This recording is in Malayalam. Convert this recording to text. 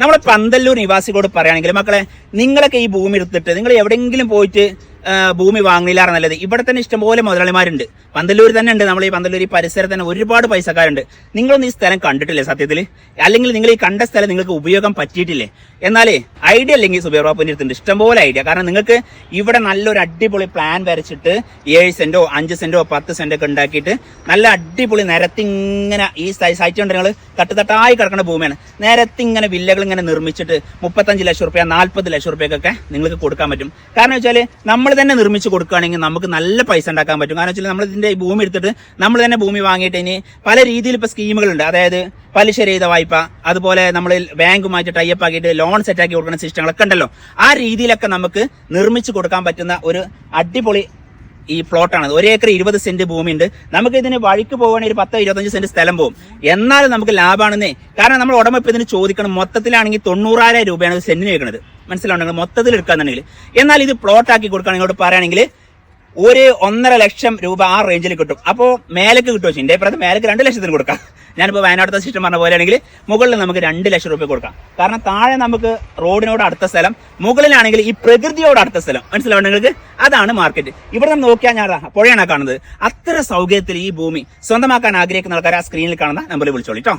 നമ്മളെ പന്തല്ലൂർ നിവാസികളോട് പറയുകയാണെങ്കിൽ മക്കളെ നിങ്ങളൊക്കെ ഈ ഭൂമി എടുത്തിട്ട് നിങ്ങൾ എവിടെയെങ്കിലും പോയിട്ട് ഭൂമി വാങ്ങില്ലാറ് നല്ലത്. ഇവിടെ തന്നെ ഇഷ്ടംപോലെ മുതലാളിമാരുണ്ട്. പന്തല്ലൂർ തന്നെ ഉണ്ട്. നമ്മൾ ഈ പന്തല്ലൂർ ഈ പരിസരത്ത് തന്നെ ഒരുപാട് പൈസക്കാരുണ്ട്. നിങ്ങളൊന്നും ഈ സ്ഥലം കണ്ടിട്ടില്ലേ സത്യത്തിൽ അല്ലെങ്കിൽ നിങ്ങൾ ഈ കണ്ട സ്ഥലം നിങ്ങൾക്ക് ഉപയോഗം പറ്റിയിട്ടില്ലേ? എന്നാലേ ഐഡിയ അല്ലെങ്കിൽ സുബൈർ ബാപ്പുവിന്റെ അടുത്തുണ്ട്. ഇഷ്ടംപോലെ ഐഡിയ കാരണം നിങ്ങൾക്ക് ഇവിടെ നല്ലൊരു അടിപൊളി പ്ലാൻ വരച്ചിട്ട് ഏഴ് സെന്റോ അഞ്ച് സെന്റോ പത്ത് സെന്റോ ഒക്കെ ഉണ്ടാക്കിയിട്ട് നല്ല അടിപൊളി നിരത്തിങ്ങനെ ഈ സൈറ്റ് കൊണ്ട് നിങ്ങൾ തട്ടുതട്ടായി കിടക്കുന്ന ഭൂമിയാണ്. നിരത്തിങ്ങനെ വില്ലകൾ ഇങ്ങനെ നിർമ്മിച്ചിട്ട് മുപ്പത്തഞ്ച് ലക്ഷം റുപ്യ നാൽപ്പത് ലക്ഷം റുപ്യക്കൊക്കെ നിങ്ങൾക്ക് കൊടുക്കാൻ പറ്റും. കാരണം വെച്ചാൽ നമ്മൾ തന്നെ നിർമ്മിച്ച് കൊടുക്കുകയാണെങ്കിൽ നമുക്ക് നല്ല പൈസ ഉണ്ടാക്കാൻ പറ്റും. കാരണം വെച്ചാൽ നമ്മൾ ഇതിന്റെ ഭൂമി എടുത്തിട്ട് നമ്മൾ തന്നെ ഭൂമി വാങ്ങിയിട്ട് ഇനി പല രീതിയിൽ ഇപ്പോൾ സ്കീമുകളുണ്ട്. അതായത് പലിശ രഹിത വായ്പ അതുപോലെ നമ്മൾ ബാങ്കുമായിട്ട് ടൈപ്പ് ആക്കിയിട്ട് ലോൺ സെറ്റാക്കി കൊടുക്കുന്ന സിസ്റ്റങ്ങളൊക്കെ ഉണ്ടല്ലോ. ആ രീതിയിലൊക്കെ നമുക്ക് നിർമ്മിച്ച് കൊടുക്കാൻ പറ്റുന്ന ഒരു അടിപൊളി ഈ പ്ലോട്ടാണ്. ഒരു ഏക്കർ ഇരുപത് സെന്റ് ഭൂമിയുണ്ട്. നമുക്ക് ഇതിന് വഴിക്ക് പോവുകയാണെങ്കിൽ ഒരു പത്തോ ഇരുപത്തഞ്ച് സെന്റ് സ്ഥലം പോകും. എന്നാലും നമുക്ക് ലാഭമാണെന്നേ. കാരണം നമ്മൾ ഉടമ ഇപ്പൊ ഇതിന് ചോദിക്കണം. മൊത്തത്തിലാണെങ്കിൽ തൊണ്ണൂറായിരം രൂപയാണ് സെന്റിന് വെക്കുന്നത് മനസ്സിലാവുണ്ടെങ്കിൽ മൊത്തത്തിൽ എടുക്കാന്നുണ്ടെങ്കിൽ. എന്നാൽ ഇത് പ്ലോട്ട് ആക്കി കൊടുക്കുകയാണെങ്കിൽ ഇങ്ങോട്ട് പറയുകയാണെങ്കിൽ ഒരു ഒന്നര ലക്ഷം രൂപ ആ റേഞ്ചിൽ കിട്ടും. അപ്പോൾ മേലേക്ക് കിട്ടുമോ എന്റെ അഭിപ്രായത്തിൽ മേലേക്ക് രണ്ട് ലക്ഷത്തിന് കൊടുക്കാം. ഞാനിപ്പോൾ വയനാടത്തെ സിസ്റ്റം പറഞ്ഞ പോലെയാണെങ്കിൽ മുകളിൽ നമുക്ക് രണ്ട് ലക്ഷം രൂപ കൊടുക്കാം. കാരണം താഴെ നമുക്ക് റോഡിനോട് അടുത്ത സ്ഥലം മുകളിലാണെങ്കിൽ ഈ പ്രകൃതിയോട് അടുത്ത സ്ഥലം. മനസ്സിലാവും നിങ്ങൾക്ക്? അതാണ് മാർക്കറ്റ് ഇവിടെ നിന്ന് നോക്കിയാൽ ഞാൻ പുഴയാണ് കാണുന്നത്. അത്ര സൗകര്യത്തിൽ ഈ ഭൂമി സ്വന്തമാക്കാൻ ആഗ്രഹിക്കുന്ന ആൾക്കാർ ആ സ്ക്രീനിൽ കാണുന്ന നമ്പറിൽ വിളിച്ചോളി കേട്ടോ